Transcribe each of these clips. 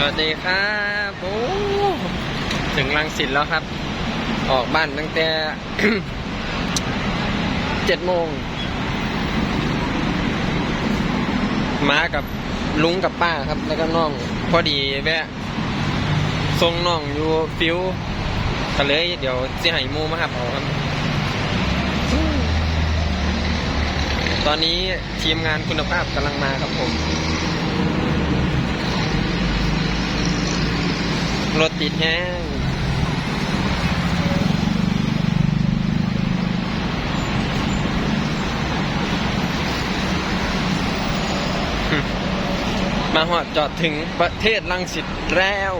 สวัสดีครับโอ้ถึงรังสิตแล้วครับ ออกบ้านตั้งแต่เจ็ดโมงมากับลุงกับป้าครับแล้วก็น้อง พอดีแวะทรงน้องอยู่ฟิวก็เลยเดี๋ยวสิให้หมูมาครับเอาครับ ตอนนี้ทีมงานคุณภาพกำลังมาครับผม รถติดแห้งมาหอดจอดถึงประเทศลังสิตแล้ว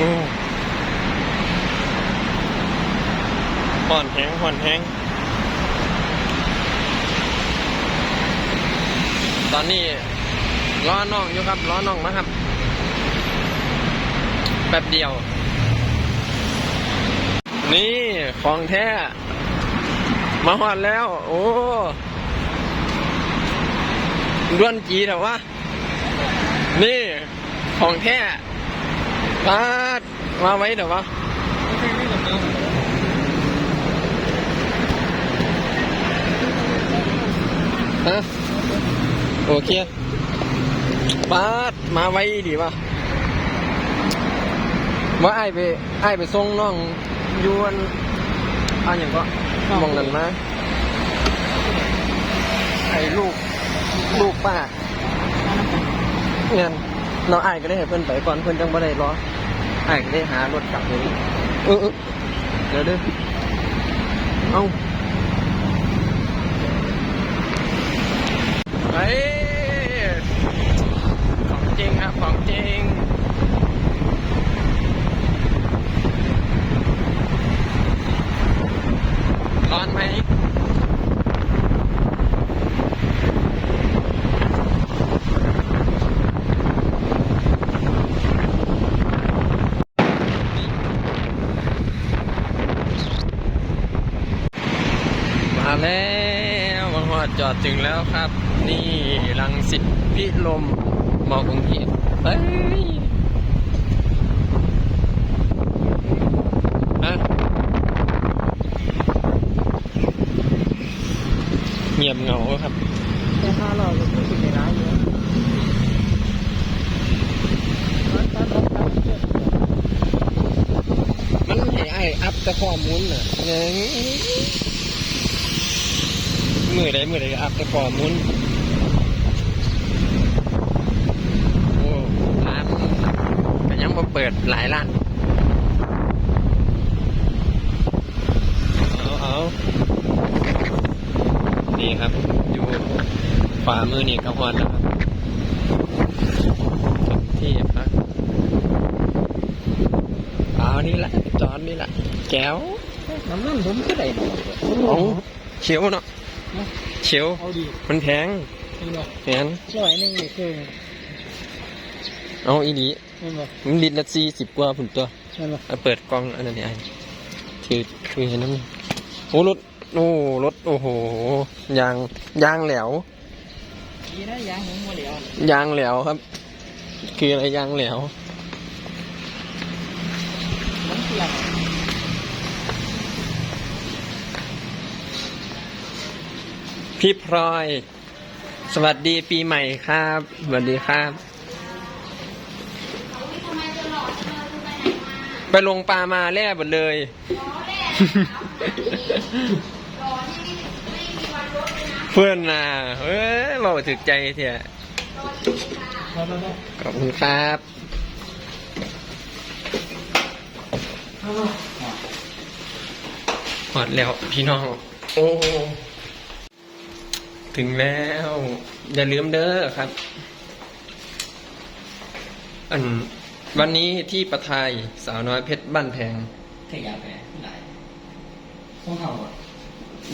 ห่อนแห้งห่อนแห้ง ตอนนี้ล้อน้องอยู่ครับล้อน้องนะครับ แป๊บเดียว นี่ของแท้ มาหอดแล้ว โอ้ด้วนจีแต่ว่า นี่ ของแท้ ปาดมาไว้เดี๋ยววะฮะโอเคปาดมาไว้ดีวะว่าไอ้ไปไอ้ไปส่งน้องยวนอันอย่างก็มองนั่นมาไอ้ลูก ลูกป้าเงิ นเราไอ้ายก็ได้ให้เพื่อนไปก่อนเพื่อนจังบ่ได้รอไอ้ายก็ได้หารถกลับเลยเออเออเดี๋ยวเด้อเอาไปของจริงครับของจริง ร้อนไหม มาแล้วมาหอด จอดถึงแล้วครับ นี่รังสิตพิลมมอกรุงเทพเฮ้ยอะเงียบเหงาครับ แต่ถ้าเราไม่ติดในร้านเยอะตอนตอนตอนตอนเกิดมันให้ไอ้อัพแต่ข้อมูลน่ะเงี้ย มือใดมือใดก็อัพแต่ข้อมูลโอ้ร้านก็ยังมาเปิดหลายร้านเอาเอานี่ครับ อยู่ขวามือนี่กระหอนแล้วครับถึงที่พักเอานี่แหละจอนนี่แหละแก้วน้ำมันผมก็ได้ดอกเอาเชียวเนาะ เชียวเอาดีมันแพงนี่เนาะแพงร้อยหนึ่งนี่คือเอาอีดีนี่บ่มันลิตรละสี่สิบกว่าผุนตัวนั่นบ่เอาเปิดกล้องอันนั้นนี่ไอ้ถือถือเห็นน้ำนี่โอ้รถโอ้รถโอ้โหยางยางแหลวดีนะยางผมหมดแล้วยางแหลวครับ คืออะไรยางแหลวมันเสียง พี่พลอย สวัสดีปีใหม่ครับ สวัสดีครับ ไปลงปลามาแล่หมดเลย เพื่อนน่ะเอ้ยบอกถึกใจเถอะขอบคุณครับหอดแล้วพี่น้อง โอ้ ถึงแล้ว อย่าลืมเด้อครับ อัน วันนี้ที่ประทายสาวน้อยเพชรบ้านแพงขยะไปไหนพวกเขาอะ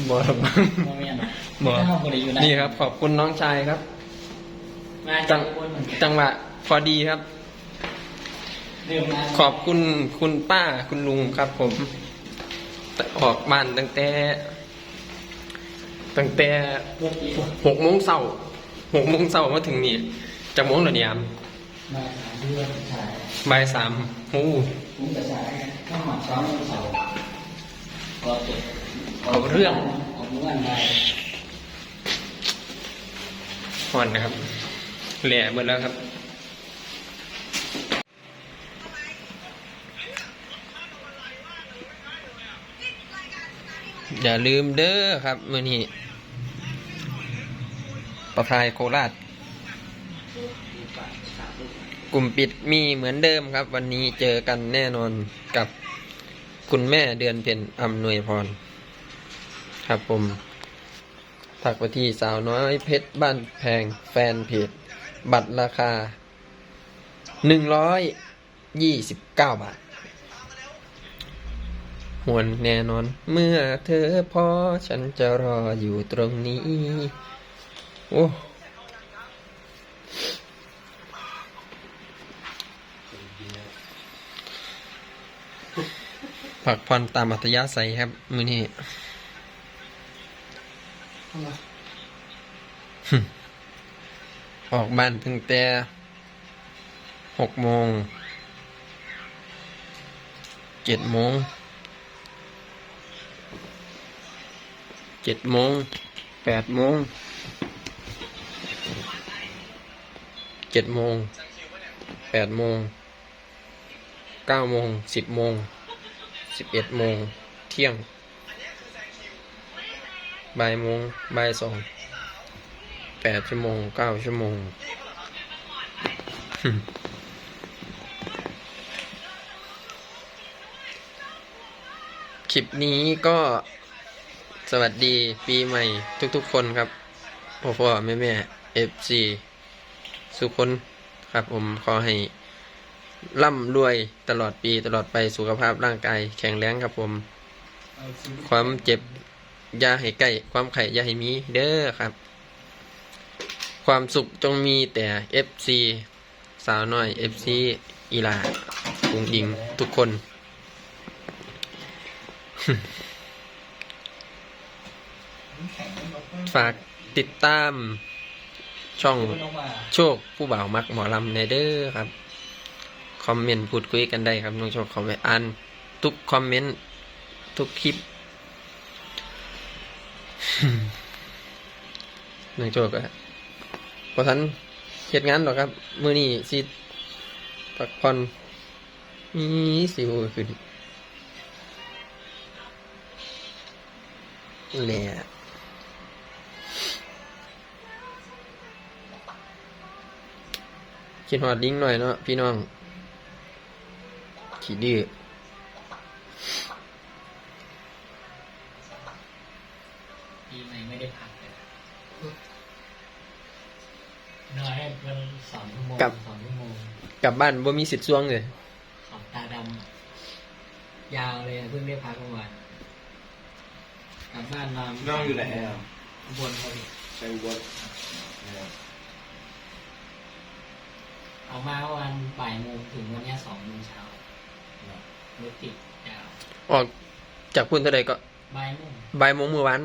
บอครับโมเมนต์บอถ้าเขาบ่ได้อยู่ไหนนี่ครับ ขอบคุณน้องชายครับ มาจัจากงคนเหมือนกันจังหวะพอดีครับเดิมมาขอบคุณคุณป้าคุณลุงครับ ผมแต่ออกบ้านตั้งแต่ ตั้งแต่เมื่อกี้หกโมงเช้าหกโมงเช้ามาถึงนี่จากโมงเหรอเนี่ยมาสามเดือนฉายบ่ายสามโอ้ผมจะฉายข้าวหมักซ้อมเสาร์ก็เจ็บเอาเรื่องเอาเรื่องได้ห่อนนะครับแหล่หมดแล้วครับอย่าลืมเด้อครับมื่อนี้ ประทายโคราช กลุ่มปิดมีเหมือนเดิมครับ วันนี้เจอกันแน่นอนกับคุณแม่เดือนเพ็ญอำนวยพร ครับผมถักไปที่สาวน้อยเพชรบ้านแพงแฟนเพจบัตรราคาหนึ่งร้อยยี่สิบเก้าบาทหวนแน่นอน เมื่อเธอพอฉันจะรออยู่ตรงนี้ โอ้ผักพรตามอัธยาศัยครับ มือนี้ออกบ้านตั้งแต่หกโมงเจ็ดโมงเจ็ดโมงแปดโมง เจ็ดโมงแปดโมงเก้าโมงสิบโมงสิบเอ็ดโมงเที่ยงบ่ายโมงบ่ายสองแปดชั่วโมงเก้าชั่วโมงคลิปนี้ก็สวัสดีปีใหม่ทุกๆคนครับพ่อพ่อแม่แม่เอฟซี สุกคนครับผมขอให้ร่ำรวยตลอดปีตลอดไปสุขภาพร่างกายแข็งแรงครับผม ความเจ็บยาให้ใกล้ความไข่ยาให้มีเด้อครับ ความสุขจงมีแต่ FC สาวน้อย FC อีลาปุงยิงทุกคน ฝากติดตาม ช่องโชคผู้บ่าวมักหมอลำในเด้อครับ คอมเมนต์พูดคุยกันได้ครับน้องโชคเขาไปอ่านทุกคอมเมนต์ทุกคลิปน้องโชคอะพอทันเหตุงานหรอกครับ มือนี้สิพักผ่อนมีสิวขึ้นแหล คิดหอดดิ้งหน่อยเนาะพี่น้อง ขี้ดื้อปีใหม่ไม่ได้พักเลยนอนให้มันสองชั่วโมงสองชั่วโมงกลับบ้านบ่มีสิทธิ์ซ่วงเลยขอบตาดำยาวเลยเพิ่งได้พักเมื่อวานกลับบ้านนอนน้องอยู่ไหนอะบนเขาดิไปอุบลเอา มาเมื่อวันบ่ายโมงถึงวันเนี้ยสองโมงเช้ารถติดยาวออกจากพุ่นเท่าใดก็บ่ายโมงบ่ายโมงเมื่อวาน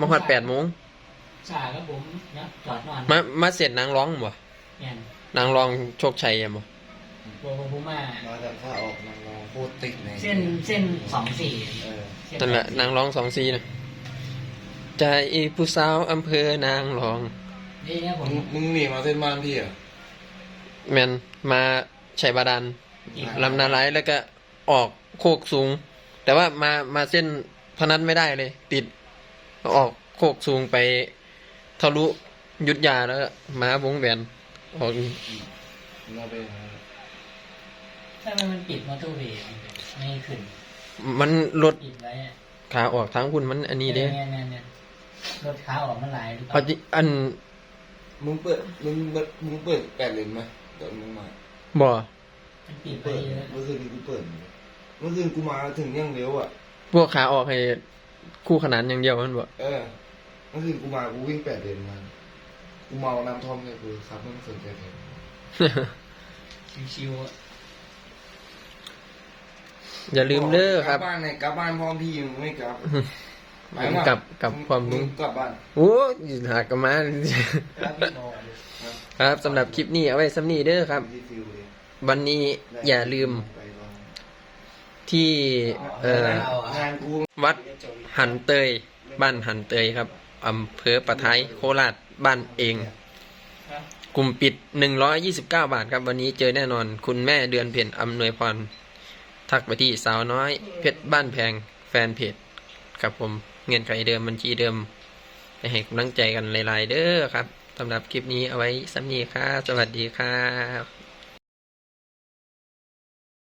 มาฮอดแปดโมงสาก็ผมนะจอดนอนมามาเสร็จนางร้องบ่เนี่ยนางร้องโชคชัยอะบ่ตัวผมผมมามาจากข้าออกนางรองโคตรติดเลยเส้นเส้นสองสี่เออเส้นั่นแหละนางร้องสองซีนะใจผู้สาวอำเภอนางรองนี่เนี่ยผมมึงมึงหนีมาเส้นบ้านพี่เหรอ แมนมาชัยบาดาลลำนาไร้ายแล้วก็ออกโคกสูง แต่ว่ามามาเส้นพนันไม่ได้เลย ติดออกโคกสูงไปทะลุยุดยาแล้วก็มาวงแหวนออกมึงเอาไปหาถ้ามันมันปิดมอเตอร์เวย์มันไม่ขึ้น มันรถปิดไว้อะขาออกทางคุณมันอันนี้เด้เนี่ยเนี่ยเนี่ยรถขาออกมันหลายหรือเปเอาล่าจิอัน มึงเปิด มึงเปิดมึงเปิดแปดเลนไหม ตอนมึงมาบ่มันปิดไปเปิดเยอะเมื่อคืนกูเปิดเมื่อคืนกูมาถึงยังเร็วอะ พวกขาออกให้คู่ขนานอย่างเดียวมันบ่เออเมื่อคืนกูมากูวิ่งแปดเลนมากูเมาน้ำท่อมเลยกูครับมึงสนใจเลยชิวๆอะอย่าลืมเด้อครับกลับ้านเนี่ยกลับบ้านพร้อมพี่มึงไม่กลับ ผมกลับกลับความลุงกลับบ้านโอ้ยหากกันมาแล้วพี่นอนเลยครับสำหรับคลิปนี้เอาไว้สำนีเด้อครับที่ฟิวเลยวันนี้อย่าลืมไปลองที่เอ่อ งานกูวัดหันเตย บ้านหันเตยครับอำเภอปะไทยโคราชบ้านเอง กลุ่มปิด 129 บาทครับ วันนี้เจอแน่นอน คุณแม่เดือนเพ็ญอำนวยพร ทักไปที่สาวน้อย เพชรบ้านแพงแฟนเพจครับผม เงินไขเดิมบัญชีเดิม ไปให้กำลังใจกันหลาย ๆ เด้อครับสำหรับคลิปนี้เอาไว้สำนีค่ะ สวัสดีครับ